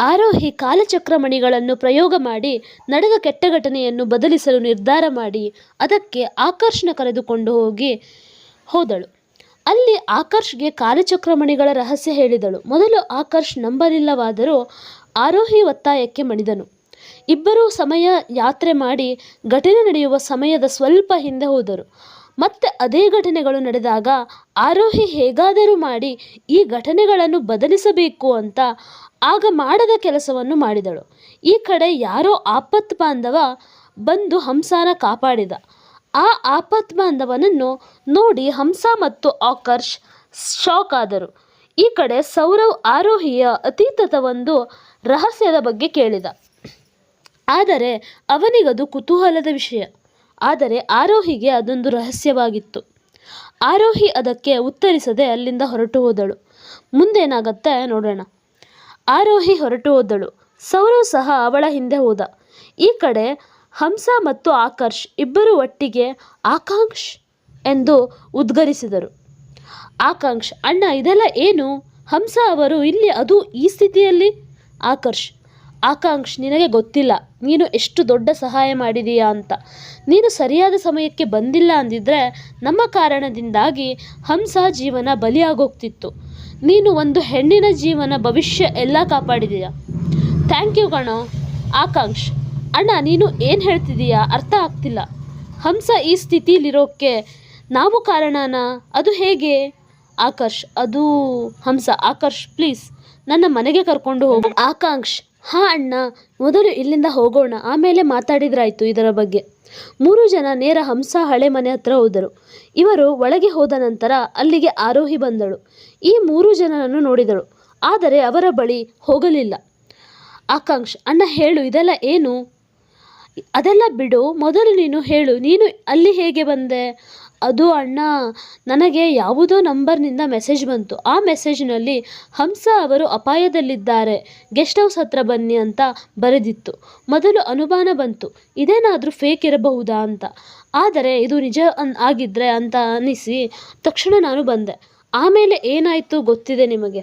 ಆರೋಹಿ ಕಾಲಚಕ್ರಮಣಿಗಳನ್ನು ಪ್ರಯೋಗ ಮಾಡಿ ನಡೆದ ಕೆಟ್ಟ ಘಟನೆಯನ್ನು ಬದಲಿಸಲು ನಿರ್ಧಾರ ಮಾಡಿ ಅದಕ್ಕೆ ಆಕರ್ಷಣ ಕರೆದುಕೊಂಡು ಹೋಗಿ ಹೋದಳು. ಅಲ್ಲಿ ಆಕರ್ಷ್ಗೆ ಕಾಲಚಕ್ರಮಣಿಗಳ ರಹಸ್ಯ ಹೇಳಿದಳು. ಮೊದಲು ಆಕರ್ಷ್ ನಂಬಲಿಲ್ಲವಾದರೂ ಆರೋಹಿ ಒತ್ತಾಯಕ್ಕೆ ಮಣಿದನು. ಇಬ್ಬರೂ ಸಮಯ ಯಾತ್ರೆ ಮಾಡಿ ಘಟನೆ ನಡೆಯುವ ಸಮಯದ ಸ್ವಲ್ಪ ಹಿಂದೆ ಹೋದರು. ಮತ್ತೆ ಅದೇ ಘಟನೆಗಳು ನಡೆದಾಗ ಆರೋಹಿ ಹೇಗಾದರೂ ಮಾಡಿ ಈ ಘಟನೆಗಳನ್ನು ಬದಲಿಸಬೇಕು ಅಂತ ಆಗ ಮಾಡದ ಕೆಲಸವನ್ನು ಮಾಡಿದಳು. ಈ ಕಡೆ ಯಾರೋ ಆಪತ್ ಬಾಂಧವ ಬಂದು ಹಂಸಾನ ಕಾಪಾಡಿದ. ಆ ಆಪತ್ ಬಾಂಧವನನ್ನು ನೋಡಿ ಹಂಸ ಮತ್ತು ಆಕರ್ಷ್ ಶಾಕ್ ಆದರು. ಈ ಕಡೆ ಸೌರವ್ ಆರೋಹಿಯ ಅತೀತದ ಒಂದು ರಹಸ್ಯದ ಬಗ್ಗೆ ಕೇಳಿದ. ಆದರೆ ಅವನಿಗದು ಕುತೂಹಲದ ವಿಷಯ. ಆದರೆ ಆರೋಹಿಗೆ ಅದೊಂದು ರಹಸ್ಯವಾಗಿತ್ತು. ಆರೋಹಿ ಅದಕ್ಕೆ ಉತ್ತರಿಸದೆ ಅಲ್ಲಿಂದ ಹೊರಟು ಹೋದಳು. ಮುಂದೇನಾಗತ್ತೆ ನೋಡೋಣ. ಆರೋಹಿ ಹೊರಟು ಹೋದಳು. ಸೌರವ್ ಸಹ ಅವಳ ಹಿಂದೆ ಹೋದ. ಈ ಕಡೆ ಹಂಸ ಮತ್ತು ಆಕರ್ಷ್ ಇಬ್ಬರು ಒಟ್ಟಿಗೆ ಆಕಾಂಕ್ಷ್ ಎಂದು ಉದ್ಗರಿಸಿದರು. ಆಕಾಂಕ್ಷ್, ಅಣ್ಣ, ಇದೆಲ್ಲ ಏನು? ಹಂಸ ಅವರು ಇಲ್ಲಿ, ಅದು ಈ ಸ್ಥಿತಿಯಲ್ಲಿ? ಆಕರ್ಷ್ ಆಕಾಂಕ್ಷ್, ನಿನಗೆ ಗೊತ್ತಿಲ್ಲ. ನೀನು ಎಷ್ಟು ದೊಡ್ಡ ಸಹಾಯ ಮಾಡಿದೀಯಾ ಅಂತ. ನೀನು ಸರಿಯಾದ ಸಮಯಕ್ಕೆ ಬಂದಿಲ್ಲ ಅಂದಿದ್ರೆ ನಮ್ಮ ಕಾರಣದಿಂದಾಗಿ ಹಂಸ ಜೀವನ ಬಲಿಯಾಗೋಗ್ತಿತ್ತು. ನೀನು ಒಂದು ಹೆಣ್ಣಿನ ಜೀವನ ಭವಿಷ್ಯ ಎಲ್ಲ ಕಾಪಾಡಿದೀಯ? ಥ್ಯಾಂಕ್ ಯು ಕಣೋ. ಆಕಾಂಕ್ಷ್, ಅಣ್ಣ, ನೀನು ಏನು ಹೇಳ್ತಿದೀಯಾ? ಅರ್ಥ ಆಗ್ತಿಲ್ಲ. ಹಂಸ ಈ ಸ್ಥಿತಿಲಿರೋಕ್ಕೆ ನಾವು ಕಾರಣನಾ? ಅದು ಹೇಗೆ? ಆಕರ್ಷ್ ಅದು ಹಂಸ ಆಕರ್ಷ್ ಪ್ಲೀಸ್ ನನ್ನ ಮನೆಗೆ ಕರ್ಕೊಂಡು ಹೋಗು. ಆಕಾಂಕ್ಷ್ ಹಾ ಅಣ್ಣ, ಮೊದಲು ಇಲ್ಲಿಂದ ಹೋಗೋಣ, ಆಮೇಲೆ ಮಾತಾಡಿದ್ರಾಯ್ತು ಇದರ ಬಗ್ಗೆ. ಮೂರು ಜನ ನೇರ ಹಂಸ ಹಳೆ ಮನೆ ಹತ್ರ ಹೋದರು. ಇವರು ಒಳಗೆ ಹೋದ ನಂತರ ಅಲ್ಲಿಗೆ ಆರೋಹಿ ಬಂದಳು. ಈ ಮೂರು ಜನರನ್ನು ನೋಡಿದಳು. ಆದರೆ ಅವರ ಬಳಿ ಹೋಗಲಿಲ್ಲ. ಆಕಾಂಕ್ಷ್, ಅಣ್ಣ ಹೇಳು, ಇದೆಲ್ಲ ಏನು? ಅದೆಲ್ಲ ಬಿಡು, ಮೊದಲು ನೀನು ಹೇಳು, ನೀನು ಅಲ್ಲಿ ಹೇಗೆ ಬಂದೆ? ಅದು ಅಣ್ಣ, ನನಗೆ ಯಾವುದೋ ನಂಬರ್ನಿಂದ ಮೆಸೇಜ್ ಬಂತು. ಆ ಮೆಸೇಜ್ನಲ್ಲಿ ಹಂಸ ಅವರು ಅಪಾಯದಲ್ಲಿದ್ದಾರೆ, ಗೆಸ್ಟ್ ಹೌಸ್ ಹತ್ರ ಬನ್ನಿ ಅಂತ ಬರೆದಿತ್ತು. ಮೊದಲು ಅನುಮಾನ ಬಂತು, ಇದೇನಾದರೂ ಫೇಕ್ ಇರಬಹುದಾ ಅಂತ. ಆದರೆ ಇದು ನಿಜ ಅನ್, ಆಗಿದ್ರೆ ಅಂತ ಅನಿಸಿ ತಕ್ಷಣ ನಾನು ಬಂದೆ. ಆಮೇಲೆ ಏನಾಯಿತು ಗೊತ್ತಿದೆ ನಿಮಗೆ?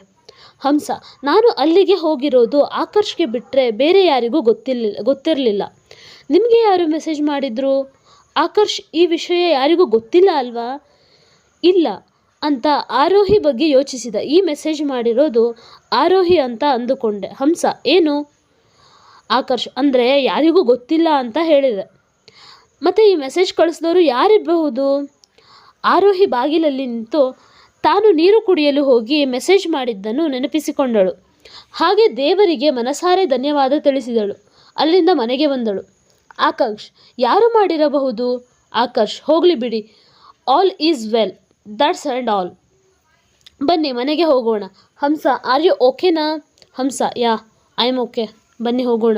ಹಂಸ, ನಾನು ಅಲ್ಲಿಗೆ ಹೋಗಿರೋದು ಆಕರ್ಷ್ಗೆ ಬಿಟ್ಟರೆ ಬೇರೆ ಯಾರಿಗೂ ಗೊತ್ತಿರಲಿಲ್ಲ ಗೊತ್ತಿರಲಿಲ್ಲ. ನಿಮಗೆ ಯಾರು ಮೆಸೇಜ್ ಮಾಡಿದ್ರು? ಆಕರ್ಷ್ ಈ ವಿಷಯ ಯಾರಿಗೂ ಗೊತ್ತಿಲ್ಲ ಅಲ್ವಾ? ಇಲ್ಲ ಅಂತ ಆರೋಹಿ ಬಗ್ಗೆ ಯೋಚಿಸಿದ. ಈ ಮೆಸೇಜ್ ಮಾಡಿರೋದು ಆರೋಹಿ ಅಂತ ಅಂದುಕೊಂಡೆ. ಹಂಸ, ಏನು? ಆಕರ್ಷ್, ಅಂದರೆ ಯಾರಿಗೂ ಗೊತ್ತಿಲ್ಲ ಅಂತ ಹೇಳಿದೆ. ಮತ್ತು ಈ ಮೆಸೇಜ್ ಕಳಿಸಿದವರು ಯಾರಿರಬಹುದು? ಆರೋಹಿ ಬಾಗಿಲಲ್ಲಿ ನಿಂತು ತಾನು ನೀರು ಕುಡಿಯಲು ಹೋಗಿ ಮೆಸೇಜ್ ಮಾಡಿದ್ದನ್ನು ನೆನಪಿಸಿಕೊಂಡಳು. ಹಾಗೆ ದೇವರಿಗೆ ಮನಸಾರೆ ಧನ್ಯವಾದ ತಿಳಿಸಿದಳು. ಅಲ್ಲಿಂದ ಮನೆಗೆ ಬಂದಳು. ಆಕಾಂಕ್ಷ್, ಯಾರು ಮಾಡಿರಬಹುದು? ಆಕರ್ಷ್ ಹೋಗಲಿ ಬಿಡಿ. All is well. That's and all. ಬನ್ನಿ, ಮನೆಗೆ ಹೋಗೋಣ. ಹಂಸ, ಆರ್ ಯು ಓಕೆನಾ? Hamsa, yeah, I am okay. ಬನ್ನಿ, ಹೋಗೋಣ.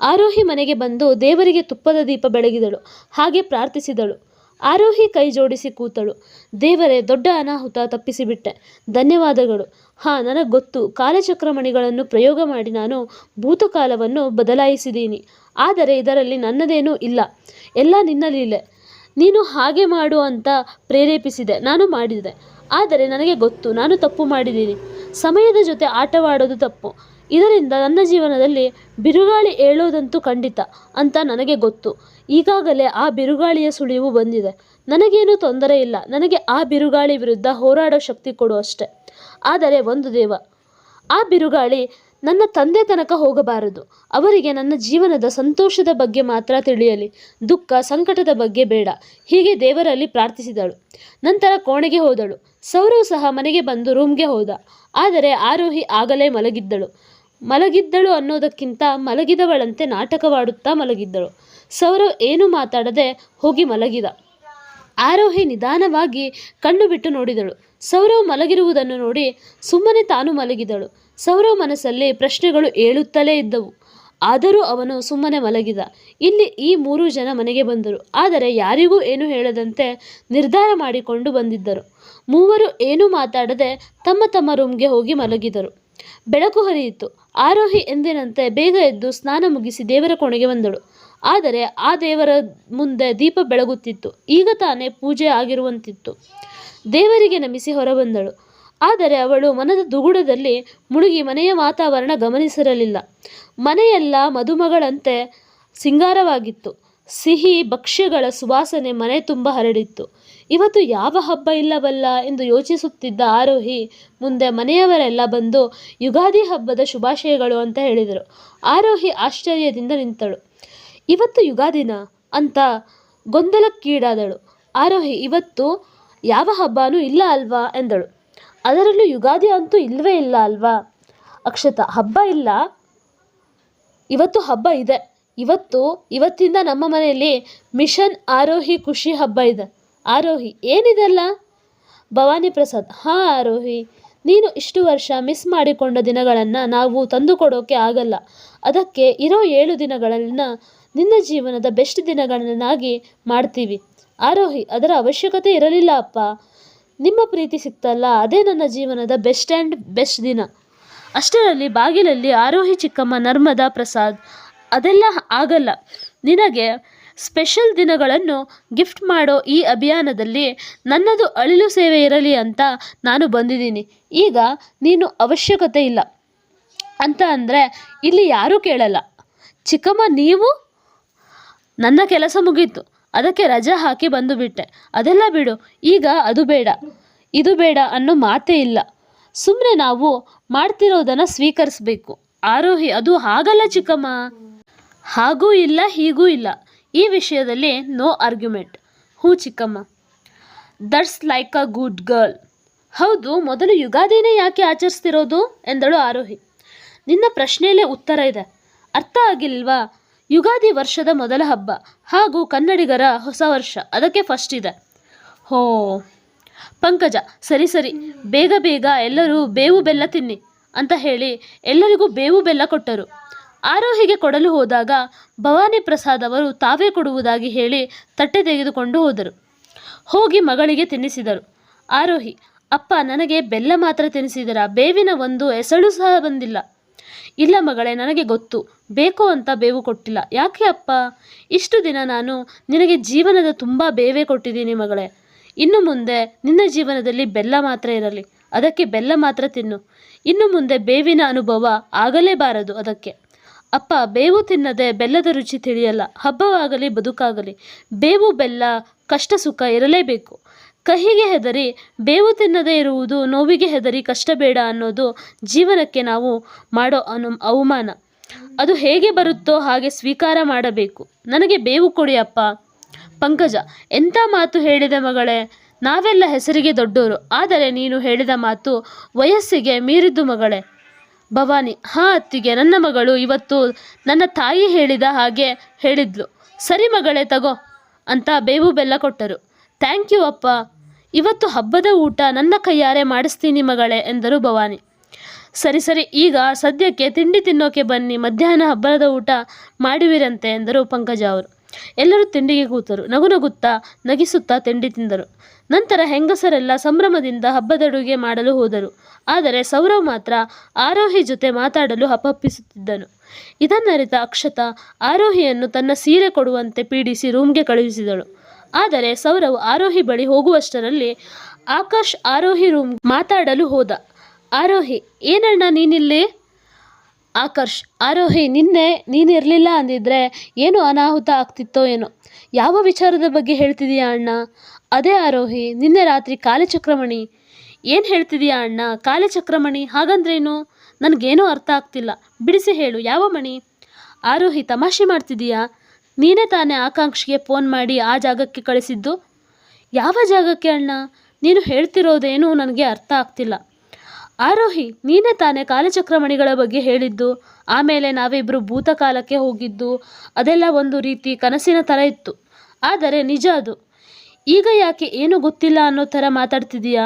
ಆರೋಹಿ ಮನೆಗೆ ಬಂದು ದೇವರಿಗೆ ತುಪ್ಪದ ದೀಪ ಬೆಳಗಿದಳು. ಹಾಗೆ ಪ್ರಾರ್ಥಿಸಿದಳು. ಆರೋಹಿ ಕೈ ಜೋಡಿಸಿ ಕೂತಳು. ದೇವರೇ, ದೊಡ್ಡ ಅನಾಹುತ ತಪ್ಪಿಸಿಬಿಟ್ಟೆ. ಧನ್ಯವಾದಗಳು. ಹಾಂ, ನನಗೆ ಗೊತ್ತು. ಕಾಲಚಕ್ರಮಣಿಗಳನ್ನು ಪ್ರಯೋಗ ಮಾಡಿ ನಾನು ಭೂತಕಾಲವನ್ನು ಬದಲಾಯಿಸಿದ್ದೀನಿ ಆದರೆ ಇದರಲ್ಲಿ ನನ್ನದೇನೂ ಇಲ್ಲ. ಎಲ್ಲ ನಿನ್ನ ಲೀಲೆ. ನೀನು ಹಾಗೆ ಮಾಡು ಅಂತ ಪ್ರೇರೇಪಿಸಿದೆ. ನಾನು ಮಾಡಿದೆ. ಆದರೆ ನನಗೆ ಗೊತ್ತು. ನಾನು ತಪ್ಪು ಮಾಡಿದ್ದೀನಿ ಸಮಯದ ಜೊತೆ ಆಟವಾಡೋದು ತಪ್ಪು. ಇದರಿಂದ ನನ್ನ ಜೀವನದಲ್ಲಿ ಬಿರುಗಾಳಿ ಏಳೋದಂತೂ ಖಂಡಿತ ಅಂತ ನನಗೆ ಗೊತ್ತು. ಈಗಾಗಲೇ ಆ ಬಿರುಗಾಳಿಯ ಸುಳಿವು ಬಂದಿದೆ. ನನಗೇನು ತೊಂದರೆ ಇಲ್ಲ. ನನಗೆ ಆ ಬಿರುಗಾಳಿ ವಿರುದ್ಧ ಹೋರಾಡೋ ಶಕ್ತಿ ಕೊಡು ಅಷ್ಟೆ. ಆದರೆ ಒಂದು ದೇವ, ಆ ಬಿರುಗಾಳಿ ನನ್ನ ತಂದೆ ತನಕ ಹೋಗಬಾರದು. ಅವರಿಗೆ ನನ್ನ ಜೀವನದ ಸಂತೋಷದ ಬಗ್ಗೆ ಮಾತ್ರ ತಿಳಿಯಲಿ. ದುಃಖ, ಸಂಕಟದ ಬಗ್ಗೆ ಬೇಡ. ಹೀಗೆ ದೇವರಲ್ಲಿ ಪ್ರಾರ್ಥಿಸಿದಳು. ನಂತರ ಕೋಣೆಗೆ ಹೋದಳು. ಸೌರವ್ ಸಹ ಮನೆಗೆ ಬಂದು ರೂಮ್ಗೆ ಹೋದ. ಆದರೆ ಆರೋಹಿ ಆಗಲೇ ಮಲಗಿದ್ದಳು. ಮಲಗಿದ್ದಳು ಅನ್ನೋದಕ್ಕಿಂತ ಮಲಗಿದವಳಂತೆ ನಾಟಕವಾಡುತ್ತಾ ಮಲಗಿದ್ದಳು. ಸೌರವ್ ಏನು ಮಾತಾಡದೆ ಹೋಗಿ ಮಲಗಿದ. ಆರೋಹಿ ನಿಧಾನವಾಗಿ ಕಣ್ಣು ಬಿಟ್ಟು ನೋಡಿದಳು. ಸೌರವ್ ಮಲಗಿರುವುದನ್ನು ನೋಡಿ ಸುಮ್ಮನೆ ತಾನು ಮಲಗಿದಳು. ಸೌರವ್ ಮನಸ್ಸಲ್ಲಿ ಪ್ರಶ್ನೆಗಳು ಏಳುತ್ತಲೇ ಇದ್ದವು. ಆದರೂ ಅವನು ಸುಮ್ಮನೆ ಮಲಗಿದ. ಇಲ್ಲಿ ಈ ಮೂರು ಜನ ಮನೆಗೆ ಬಂದರು. ಆದರೆ ಯಾರಿಗೂ ಏನು ಹೇಳದಂತೆ ನಿರ್ಧಾರ ಮಾಡಿಕೊಂಡು ಬಂದಿದ್ದರು. ಮೂವರು ಏನೂ ಮಾತಾಡದೆ ತಮ್ಮ ತಮ್ಮ ರೂಮ್ಗೆ ಹೋಗಿ ಮಲಗಿದರು. ಬೆಳಕು ಹರಿಯಿತು. ಆರೋಹಿ ಎಂದಿನಂತೆ ಬೇಗ ಎದ್ದು ಸ್ನಾನ ಮುಗಿಸಿ ದೇವರ ಕೋಣೆಗೆ ಬಂದಳು. ಆದರೆ ಆ ದೇವರ ಮುಂದೆ ದೀಪ ಬೆಳಗುತ್ತಿತ್ತು. ಈಗ ತಾನೇ ಪೂಜೆ ಆಗಿರುವಂತಿತ್ತು. ದೇವರಿಗೆ ನಮಿಸಿ ಹೊರಬಂದಳು. ಆದರೆ ಅವಳು ಮನದ ದುಗುಡದಲ್ಲಿ ಮುಳುಗಿ ಮನೆಯ ವಾತಾವರಣ ಗಮನಿಸಿರಲಿಲ್ಲ. ಮನೆಯೆಲ್ಲ ಮದುಮಗಳಂತೆ ಸಿಂಗಾರವಾಗಿತ್ತು. ಸಿಹಿ ಭಕ್ಷ್ಯಗಳ ಸುವಾಸನೆ ಮನೆ ತುಂಬ ಹರಡಿತ್ತು. ಇವತ್ತು ಯಾವ ಹಬ್ಬ ಇಲ್ಲವಲ್ಲ? ಎಂದು ಯೋಚಿಸುತ್ತಿದ್ದ ಆರೋಹಿ ಮುಂದೆ ಮನೆಯವರೆಲ್ಲ ಬಂದು, ಯುಗಾದಿ ಹಬ್ಬದ ಶುಭಾಶಯಗಳು ಅಂತ ಹೇಳಿದರು. ಆರೋಹಿ ಆಶ್ಚರ್ಯದಿಂದ ನಿಂತಳು. ಇವತ್ತು ಯುಗಾದಿನ? ಅಂತ ಗೊಂದಲಕ್ಕೀಡಾದಳು. ಆರೋಹಿ, ಇವತ್ತು ಯಾವ ಹಬ್ಬನೂ ಇಲ್ಲ ಅಲ್ವಾ? ಎಂದಳು. ಅದರಲ್ಲೂ ಯುಗಾದಿ ಅಂತೂ ಇಲ್ಲವೇ ಇಲ್ಲ ಅಲ್ವಾ? ಅಕ್ಷತ, ಹಬ್ಬ ಇಲ್ಲ. ಇವತ್ತು ಹಬ್ಬ ಇದೆ. ಇವತ್ತು, ಇವತ್ತಿಂದ ನಮ್ಮ ಮನೆಯಲ್ಲಿ ಮಿಷನ್ ಆರೋಹಿ ಖುಷಿ ಹಬ್ಬ ಇದೆ. ಆರೋಹಿ, ಏನಿದೆಲ್ಲ? ಭವಾನಿ ಪ್ರಸಾದ್, ಹಾಂ ಆರೋಹಿ, ನೀನು ಇಷ್ಟು ವರ್ಷ ಮಿಸ್ ಮಾಡಿಕೊಂಡ ದಿನಗಳನ್ನು ನಾವು ತಂದುಕೊಡೋಕೆ ಆಗಲ್ಲ. ಅದಕ್ಕೆ ಇರೋ ಏಳು ದಿನಗಳನ್ನು ನಿನ್ನ ಜೀವನದ ಬೆಸ್ಟ್ ದಿನಗಳನ್ನಾಗಿ ಮಾಡ್ತೀವಿ. ಆರೋಹಿ, ಅದರ ಅವಶ್ಯಕತೆ ಇರಲಿಲ್ಲ ಅಪ್ಪ. ನಿಮ್ಮ ಪ್ರೀತಿ ಸಿಕ್ತಲ್ಲ, ಅದೇ ನನ್ನ ಜೀವನದ ಬೆಸ್ಟ್ ಆ್ಯಂಡ್ ಬೆಸ್ಟ್ ದಿನ. ಅಷ್ಟರಲ್ಲಿ ಬಾಗಿಲಲ್ಲಿ ಆರೋಹಿ ಚಿಕ್ಕಮ್ಮ ನರ್ಮದಾ ಪ್ರಸಾದ್, ಅದೆಲ್ಲ ಆಗಲ್ಲ. ನಿನಗೆ ಸ್ಪೆಷಲ್ ದಿನಗಳನ್ನು ಗಿಫ್ಟ್ ಮಾಡೋ ಈ ಅಭಿಯಾನದಲ್ಲಿ ನನ್ನದು ಅಳಿಲು ಸೇವೆ ಇರಲಿ ಅಂತ ನಾನು ಬಂದಿದ್ದೀನಿ. ಈಗ ನೀನು ಅವಶ್ಯಕತೆ ಇಲ್ಲ. ಅಂತ ಅಂದರೆ ಇಲ್ಲಿ ಯಾರೂ ಕೇಳಲ್ಲ. ಚಿಕ್ಕಮ್ಮ, ನೀವು? ನನ್ನ ಕೆಲಸ ಮುಗೀತು. ಅದಕ್ಕೆ ರಜೆ ಹಾಕಿ ಬಂದು ಬಿಟ್ಟೆ. ಅದೆಲ್ಲ ಬಿಡು. ಈಗ ಅದು ಬೇಡ. ಇದು ಬೇಡ ಅನ್ನೋ ಮಾತೇ ಇಲ್ಲ. ಸುಮ್ಮನೆ ನಾವು ಮಾಡ್ತಿರೋದನ್ನು ಸ್ವೀಕರಿಸಬೇಕು. ಆರೋಹಿ, ಅದು ಹಾಗಲ್ಲ ಚಿಕ್ಕಮ್ಮ. ಹಾಗೂ ಇಲ್ಲ, ಹೀಗೂ ಇಲ್ಲ. ಈ ವಿಷಯದಲ್ಲಿ ನೋ ಆರ್ಗ್ಯುಮೆಂಟ್. ಹೂ ಚಿಕ್ಕಮ್ಮ. That's like a good girl. ಹೌದು, ಮೊದಲು ಯುಗಾದಿನೇ ಯಾಕೆ ಆಚರಿಸ್ತಿರೋದು? ಎಂದಳು ಆರೋಹಿ. ನಿನ್ನ ಪ್ರಶ್ನೆಯಲ್ಲೇ ಉತ್ತರ ಇದೆ. ಅರ್ಥ ಆಗಿಲ್ವಾ? ಯುಗಾದಿ ವರ್ಷದ ಮೊದಲ ಹಬ್ಬ ಹಾಗೂ ಕನ್ನಡಿಗರ ಹೊಸ ವರ್ಷ, ಅದಕ್ಕೆ ಫಸ್ಟ್ ಇದೆ. ಹೋ, ಪಂಕಜ, ಸರಿ ಸರಿ. ಬೇಗ ಬೇಗ ಎಲ್ಲರೂ ಬೇವು ಬೆಲ್ಲ ತಿನ್ನಿ ಅಂತ ಹೇಳಿ ಎಲ್ಲರಿಗೂ ಬೇವು ಬೆಲ್ಲ ಕೊಟ್ಟರು. ಆರೋಹಿಗೆ ಕೊಡಲು ಹೋದಾಗ ಭವಾನಿ ಪ್ರಸಾದ್ ಅವರು ತಾವೇ ಕೊಡುವುದಾಗಿ ಹೇಳಿ ತಟ್ಟೆ ತೆಗೆದುಕೊಂಡು ಹೋದರು. ಹೋಗಿ ಮಗಳಿಗೆ ತಿನ್ನಿಸಿದರು. ಆರೋಹಿ, ಅಪ್ಪ ನನಗೆ ಬೆಲ್ಲ ಮಾತ್ರ ತಿನ್ನಿಸಿದರ? ಬೇವಿನ ಒಂದು ಎಸಳು ಸಹ ಬಂದಿಲ್ಲ. ಇಲ್ಲ ಮಗಳೇ, ನನಗೆ ಗೊತ್ತು. ಬೇಕು ಅಂತ ಬೇವು ಕೊಟ್ಟಿಲ್ಲ. ಯಾಕೆ ಅಪ್ಪ? ಇಷ್ಟು ದಿನ ನಾನು ನಿನಗೆ ಜೀವನದ ತುಂಬ ಬೇವೇ ಕೊಟ್ಟಿದ್ದೀನಿ ಮಗಳೇ. ಇನ್ನು ಮುಂದೆ ನಿನ್ನ ಜೀವನದಲ್ಲಿ ಬೆಲ್ಲ ಮಾತ್ರ ಇರಲಿ. ಅದಕ್ಕೆ ಬೆಲ್ಲ ಮಾತ್ರ ತಿನ್ನು. ಇನ್ನು ಮುಂದೆ ಬೇವಿನ ಅನುಭವ ಆಗಲೇಬಾರದು ಅದಕ್ಕೆ. ಅಪ್ಪ, ಬೇವು ತಿನ್ನದೆ ಬೆಲ್ಲದ ರುಚಿ ತಿಳಿಯಲ್ಲ, ಹಬ್ಬವಾಗಲಿ, ಬದುಕಾಗಲಿ, ಬೇವು, ಬೆಲ್ಲ, ಕಷ್ಟ, ಸುಖ ಇರಲೇಬೇಕು. ಕಹಿಗೆ ಹೆದರಿ, ಬೇವು ತಿನ್ನದೇ ಇರುವುದು ನೋವಿಗೆ ಹೆದರಿ ಕಷ್ಟ ಬೇಡ ಅನ್ನೋದು ಜೀವನಕ್ಕೆ ನಾವು ಮಾಡೋ ಅನು, ಅವಮಾನ. ಅದು ಹೇಗೆ ಬರುತ್ತೋ ಹಾಗೆ ಸ್ವೀಕಾರ ಮಾಡಬೇಕು. ನನಗೆ ಬೇವು ಕೊಡಿ ಅಪ್ಪ. ಪಂಕಜ ಎಂಥ ಮಾತು ಹೇಳಿದೆ ಮಗಳೇ? ನಾವೆಲ್ಲ ಹೆಸರಿಗೆ ದೊಡ್ಡೋರು, ಆದರೆ ನೀನು ಹೇಳಿದ ಮಾತು ವಯಸ್ಸಿಗೆ ಮೀರಿದ್ದು ಮಗಳೇ? ಭವಾನಿ, ಹಾ ಅತ್ತಿಗೆ, ನನ್ನ ಮಗಳು ಇವತ್ತು ನನ್ನ ತಾಯಿ ಹೇಳಿದ ಹಾಗೆ ಹೇಳಿದ್ಲು. ಸರಿ ಮಗಳೇ, ತಗೋ ಅಂತ ಬೇವು ಬೆಲ್ಲ ಕೊಟ್ಟರು. ಥ್ಯಾಂಕ್ ಯು ಅಪ್ಪ. ಇವತ್ತು ಹಬ್ಬದ ಊಟ ನನ್ನ ಕೈಯಾರೆ ಮಾಡಿಸ್ತೀನಿ ಮಗಳೇ ಎಂದರು ಭವಾನಿ. ಸರಿ ಸರಿ, ಈಗ ಸದ್ಯಕ್ಕೆ ತಿಂಡಿ ತಿನ್ನೋಕೆ ಬನ್ನಿ. ಮಧ್ಯಾಹ್ನ ಹಬ್ಬದ ಊಟ ಮಾಡುವಿರಂತೆ ಎಂದರು ಪಂಕಜ ಅವರು. ಎಲ್ಲರೂ ತಿಂಡಿಗೆ ಕೂತರು. ನಗು ನಗುತ್ತಾ, ನಗಿಸುತ್ತಾ ತಿಂಡಿ ತಿಂದರು. ನಂತರ ಹೆಂಗಸರೆಲ್ಲ ಸಂಭ್ರಮದಿಂದ ಹಬ್ಬದಡುಗೆ ಮಾಡಲು ಹೋದರು. ಆದರೆ ಸೌರವ್ ಮಾತ್ರ ಆರೋಹಿ ಜೊತೆ ಮಾತಾಡಲು ಹಪ್ಪಪ್ಪಿಸುತ್ತಿದ್ದನು ಇದನ್ನರಿತ ಅಕ್ಷತಾ ಆರೋಹಿಯನ್ನು ತನ್ನ ಸೀರೆ ಕೊಡುವಂತೆ ಪೀಡಿಸಿ ರೂಮ್ಗೆ ಕಳುಹಿಸಿದಳು. ಆದರೆ ಸೌರವ್ ಆರೋಹಿ ಬಳಿ ಹೋಗುವಷ್ಟರಲ್ಲಿ ಆಕಾಶ್ ಆರೋಹಿ ರೂಮ್ ಮಾತಾಡಲು ಹೋದ. ಆರೋಹಿ, ಏನಣ್ಣ ನೀನಿಲ್ಲಿ? ಆಕರ್ಷ್, ಆರೋಹಿ, ನಿನ್ನೆ ನೀನಿರಲಿಲ್ಲ ಅಂದಿದ್ರೆ ಏನು ಅನಾಹುತ ಆಗ್ತಿತ್ತೋ ಏನೋ? ಯಾವ ವಿಚಾರದ ಬಗ್ಗೆ ಹೇಳ್ತಿದೀಯಾ ಅಣ್ಣ? ಅದೇ ಆರೋಹಿ, ನಿನ್ನೆ ರಾತ್ರಿ ಕಾಲಚಕ್ರಮಣಿ. ಏನು ಹೇಳ್ತಿದೀಯಾ ಅಣ್ಣ? ಕಾಲಚಕ್ರಮಣಿ, ಹಾಗಂದ್ರೇನು? ನನಗೇನೂ ಅರ್ಥ ಆಗ್ತಿಲ್ಲ. ಬಿಡಿಸಿ ಹೇಳು, ಯಾವ ಮಣಿ? ಆರೋಹಿ, ತಮಾಷೆ ಮಾಡ್ತಿದೀಯಾ? ನೀನೇ ತಾನೇ ಆಕಾಂಕ್ಷಿಗೆ ಫೋನ್ ಮಾಡಿ ಆ ಜಾಗಕ್ಕೆ ಕಳಿಸಿದ್ದು? ಯಾವ ಜಾಗಕ್ಕೆ ಅಣ್ಣ? ನೀನು ಹೇಳ್ತಿರೋದೇನು ನನಗೆ ಅರ್ಥ ಆಗ್ತಿಲ್ಲ. ಆರೋಹಿ, ನೀನೇ ತಾನೇ ಕಾಲಚಕ್ರಮಣಿಗಳ ಬಗ್ಗೆ ಹೇಳಿದ್ದು. ಆಮೇಲೆ ನಾವಿಬ್ಬರು ಭೂತಕಾಲಕ್ಕೆ ಹೋಗಿದ್ದು. ಅದೆಲ್ಲ ಒಂದು ರೀತಿ ಕನಸಿನ ಥರ ಇತ್ತು. ಆದರೆ ನಿಜ ಅದು. ಈಗ ಯಾಕೆ ಏನು ಗೊತ್ತಿಲ್ಲ ಅನ್ನೋ ಥರ ಮಾತಾಡ್ತಿದೀಯಾ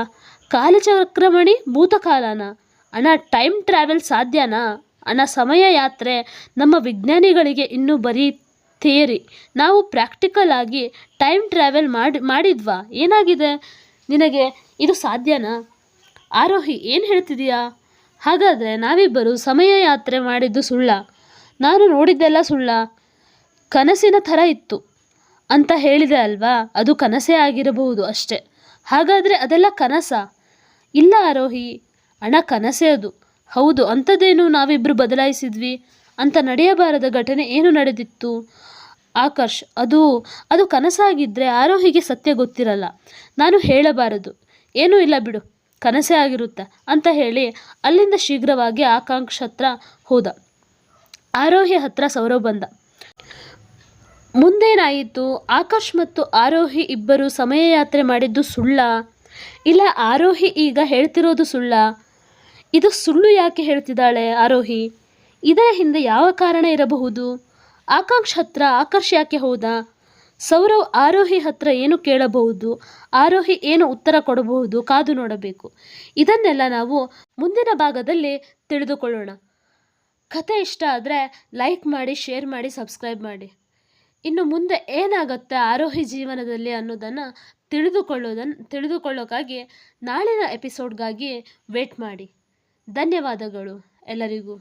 ಕಾಲಚಕ್ರಮಣಿ ಭೂತಕಾಲನ? ಅಣ್ಣ, ಟೈಮ್ ಟ್ರಾವೆಲ್ ಸಾಧ್ಯನಾ? ಅಣ್ಣ, ಸಮಯ ಯಾತ್ರೆ ನಮ್ಮ ವಿಜ್ಞಾನಿಗಳಿಗೆ ಇನ್ನೂ ಬರೀ ಥಿಯರಿ ನಾವು ಪ್ರಾಕ್ಟಿಕಲ್ ಆಗಿ ಟೈಮ್ ಟ್ರಾವೆಲ್ ಮಾಡಿ, ಮಾಡಿದ್ವಾ? ಏನಾಗಿದೆ? ನಿನಗೆ ಇದು ಸಾಧ್ಯನಾ? ಆರೋಹಿ ಏನು ಹೇಳ್ತಿದೀಯಾ? ಹಾಗಾದರೆ ನಾವಿಬ್ಬರು ಸಮಯ ಯಾತ್ರೆ ಮಾಡಿದ್ದು ಸುಳ್ಳ. ನಾನು ನೋಡಿದ್ದೆಲ್ಲ ಸುಳ್ಳ. ಕನಸಿನ ಥರ ಇತ್ತು. ಅಂತ ಹೇಳಿದೆ ಅಲ್ವಾ? ಅದು ಕನಸೇ ಆಗಿರಬಹುದು ಅಷ್ಟೆ. ಹಾಗಾದರೆ ಅದೆಲ್ಲ ಕನಸ? ಇಲ್ಲ ಆರೋಹಿ. ಹಣ ಕನಸೇ ಅದು. ಹೌದು, ಅಂಥದ್ದೇನು ನಾವಿಬ್ಬರು ಬದಲಾಯಿಸಿದ್ವಿ? ಅಂತ ನಡೆಯಬಾರದ ಘಟನೆ ಏನು ನಡೆದಿತ್ತು? ಆಕರ್ಷ್, ಅದು ಅದು ಕನಸಾಗಿದ್ದರೆ ಆರೋಹಿಗೆ ಸತ್ಯ ಗೊತ್ತಿರಲ್ಲ. ನಾನು ಹೇಳಬಾರದು. ಏನೂ ಇಲ್ಲ ಬಿಡು. ಕನಸೇ ಆಗಿರುತ್ತೆ ಅಂತ ಹೇಳಿ ಅಲ್ಲಿಂದ ಶೀಘ್ರವಾಗಿ ಆಕಾಂಕ್ಷ ಹತ್ರ ಹೋದ. ಆರೋಹಿ ಹತ್ರ ಸೌರವ್ ಬಂದ. ಮುಂದೇನಾಯಿತು? ಆಕಾಶ್ ಮತ್ತು ಆರೋಹಿ ಇಬ್ಬರು ಸಮಯ ಯಾತ್ರೆ ಮಾಡಿದ್ದು ಸುಳ್ಳ? ಇಲ್ಲ, ಆರೋಹಿ ಈಗ ಹೇಳ್ತಿರೋದು ಸುಳ್ಳ? ಇದು ಸುಳ್ಳು ಯಾಕೆ ಹೇಳ್ತಿದ್ದಾಳೆ ಆರೋಹಿ? ಇದರ ಹಿಂದೆ ಯಾವ ಕಾರಣ ಇರಬಹುದು? ಆಕಾಂಕ್ಷ ಹತ್ರ ಆಕರ್ಷ್ ಯಾಕೆ ಹೋದ? ಸೌರವ್ ಆರೋಹಿ ಹತ್ರ ಏನು ಕೇಳಬಹುದು? ಆರೋಹಿ ಏನು ಉತ್ತರ ಕೊಡಬಹುದು? ಕಾದು ನೋಡಬೇಕು. ಇದನ್ನೆಲ್ಲ ನಾವು ಮುಂದಿನ ಭಾಗದಲ್ಲಿ ತಿಳಿದುಕೊಳ್ಳೋಣ. ಕತೆ ಇಷ್ಟ ಆದರೆ ಲೈಕ್ ಮಾಡಿ ಶೇರ್ ಮಾಡಿ ಸಬ್ಸ್ಕ್ರೈಬ್ ಮಾಡಿ. ಇನ್ನು ಮುಂದೆ ಏನಾಗುತ್ತೆ ಆರೋಹಿ ಜೀವನದಲ್ಲಿ ಅನ್ನೋದನ್ನು ತಿಳಿದುಕೊಳ್ಳೋದನ್ನು ತಿಳಿದುಕೊಳ್ಳೋಕ್ಕಾಗಿ ನಾಳಿನ ಎಪಿಸೋಡ್ಗಾಗಿ ವೇಟ್ ಮಾಡಿ. ಧನ್ಯವಾದಗಳು ಎಲ್ಲರಿಗೂ.